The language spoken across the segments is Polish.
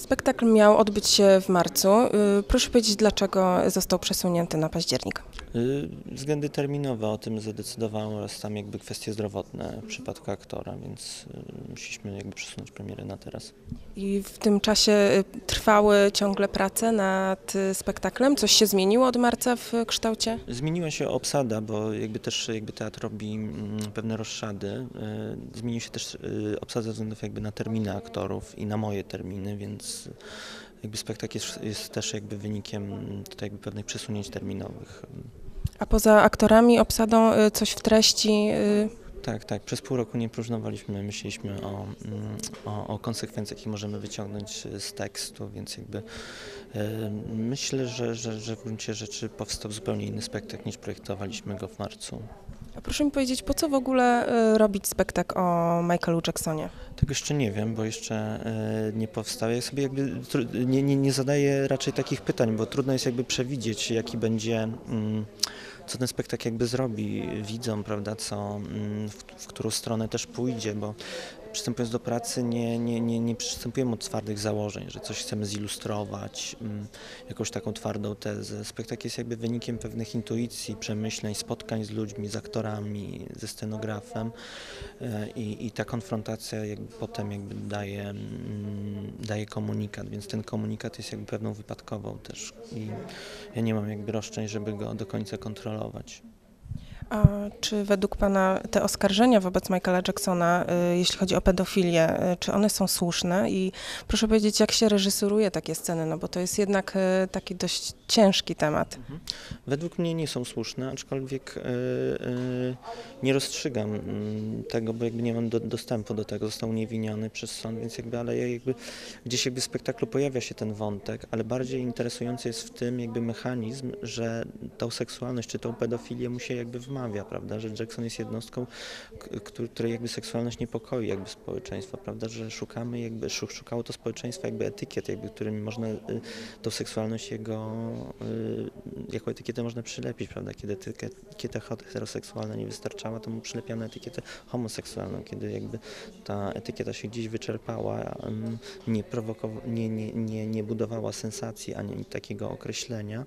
Spektakl miał odbyć się w marcu. Y, Proszę powiedzieć, dlaczego został przesunięty na październik? Y, Względy terminowe o tym zadecydowały oraz tam jakby kwestie zdrowotne w przypadku aktora, więc y, musieliśmy jakby przesunąć premierę na teraz. I w tym czasie y, trwały ciągle prace nad spektaklem. Coś się zmieniło od marca w kształcie? Zmieniła się obsada, bo jakby też jakby teatr robi mm, pewne rozszady. Zmieniła się też obsada ze względów jakby na terminy aktorów i na moje terminy, więc jakby spektakl jest, jest też jakby wynikiem tutaj jakby pewnych przesunięć terminowych. A poza aktorami, obsadą, y, coś w treści? y, Tak, tak. Przez pół roku nie próżnowaliśmy, myśleliśmy o, mm, o, o konsekwencjach, jakie możemy wyciągnąć z tekstu, więc jakby myślę, że, że, że w gruncie rzeczy powstał zupełnie inny spektakl niż projektowaliśmy go w marcu. A proszę mi powiedzieć, po co w ogóle y, robić spektakl o Michaelu Jacksonie? Tego jeszcze nie wiem, bo jeszcze e, nie powstał. Ja sobie jakby nie, nie, nie zadaję raczej takich pytań, bo trudno jest jakby przewidzieć, jaki będzie, mm, co ten spektakl jakby zrobi widzom, prawda, co, mm, w, w którą stronę też pójdzie, bo przystępując do pracy nie, nie, nie, nie przystępujemy od twardych założeń, że coś chcemy zilustrować, mm, jakąś taką twardą tezę. Spektakl jest jakby wynikiem pewnych intuicji, przemyśleń, spotkań z ludźmi, z aktorami, ze scenografem e, i, i ta konfrontacja jakby potem jakby daje, mm, daje komunikat, więc ten komunikat jest jakby pewną wypadkową też i ja nie mam jakby roszczeń, żeby go do końca kontrolować. A czy według Pana te oskarżenia wobec Michaela Jacksona, y, jeśli chodzi o pedofilię, y, czy one są słuszne? I proszę powiedzieć, jak się reżyseruje takie sceny, no bo to jest jednak y, taki dość ciężki temat. Według mnie nie są słuszne, aczkolwiek nie rozstrzygam mm, tego, bo jakby nie mam do, dostępu do tego, został uniewinniony przez sąd, więc jakby, ale ja jakby gdzieś jakby w spektaklu pojawia się ten wątek, ale bardziej interesujący jest w tym jakby mechanizm, że tą seksualność czy tą pedofilię mu się jakby prawda, że Jackson jest jednostką, której jakby seksualność niepokoi jakby społeczeństwa, prawda, że szukamy jakby, szu- szukało to społeczeństwa jakby etykiet, jakby którymi można y, tą seksualność jego, y, jako etykietę można przylepić, prawda? Kiedy etykieta, heteroseksualna nie wystarczała, to mu przylepiano etykietę homoseksualną. Kiedy jakby ta etykieta się gdzieś wyczerpała, em, nie, nie, nie, nie, nie budowała sensacji ani takiego określenia,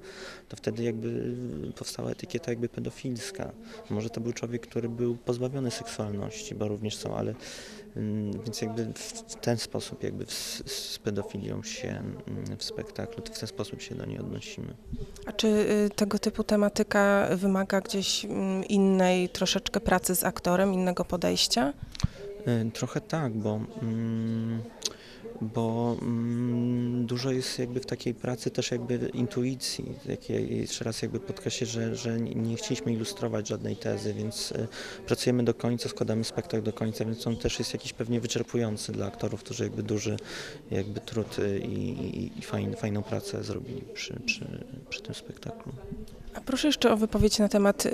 to wtedy jakby powstała etykieta jakby pedofilska. Może to był człowiek, który był pozbawiony seksualności, bo również są, ale mm, więc jakby w, ten sposób jakby z, z pedofilią się mm, w spektaklu, w ten sposób się do niej odnosimy. A czy y, tego typu tematyka wymaga gdzieś mm, innej troszeczkę pracy z aktorem, innego podejścia? Y, Trochę tak, bo, mm, bo mm, dużo jest jakby w takiej pracy też jakby intuicji. Jak ja jeszcze raz jakby podkreślę, że, że nie chcieliśmy ilustrować żadnej tezy, więc y, pracujemy do końca, składamy spektakl do końca, więc on też jest jakiś pewnie wyczerpujący dla aktorów, którzy jakby duży jakby trud y, i, i, i fajn, fajną pracę zrobili przy, przy, przy tym spektaklu. A proszę jeszcze o wypowiedź na temat y,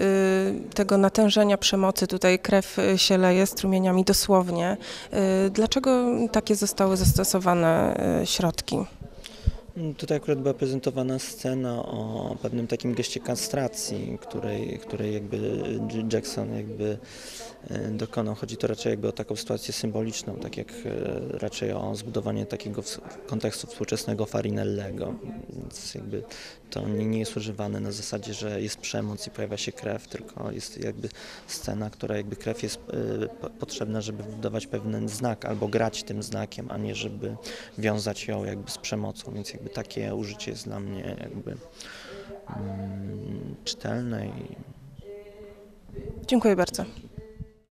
tego natężenia przemocy. Tutaj krew się leje strumieniami dosłownie. Y, dlaczego takie zostały zastosowane y, środki? Mm, Tutaj akurat była prezentowana scena o pewnym takim geście kastracji, której, której jakby J- Jackson jakby e, dokonał. Chodzi to raczej jakby o taką sytuację symboliczną, tak jak e, raczej o zbudowanie takiego kontekstu współczesnego farinellego. Więc jakby to nie, nie jest używane na zasadzie, że jest przemoc i pojawia się krew, tylko jest jakby scena, która jakby krew jest po- potrzebna, żeby budować pewien znak albo grać tym znakiem, a nie żeby wiązać ją jakby z przemocą, więc jakby takie użycie jest dla mnie jakby mm, czytelne i Dziękuję bardzo.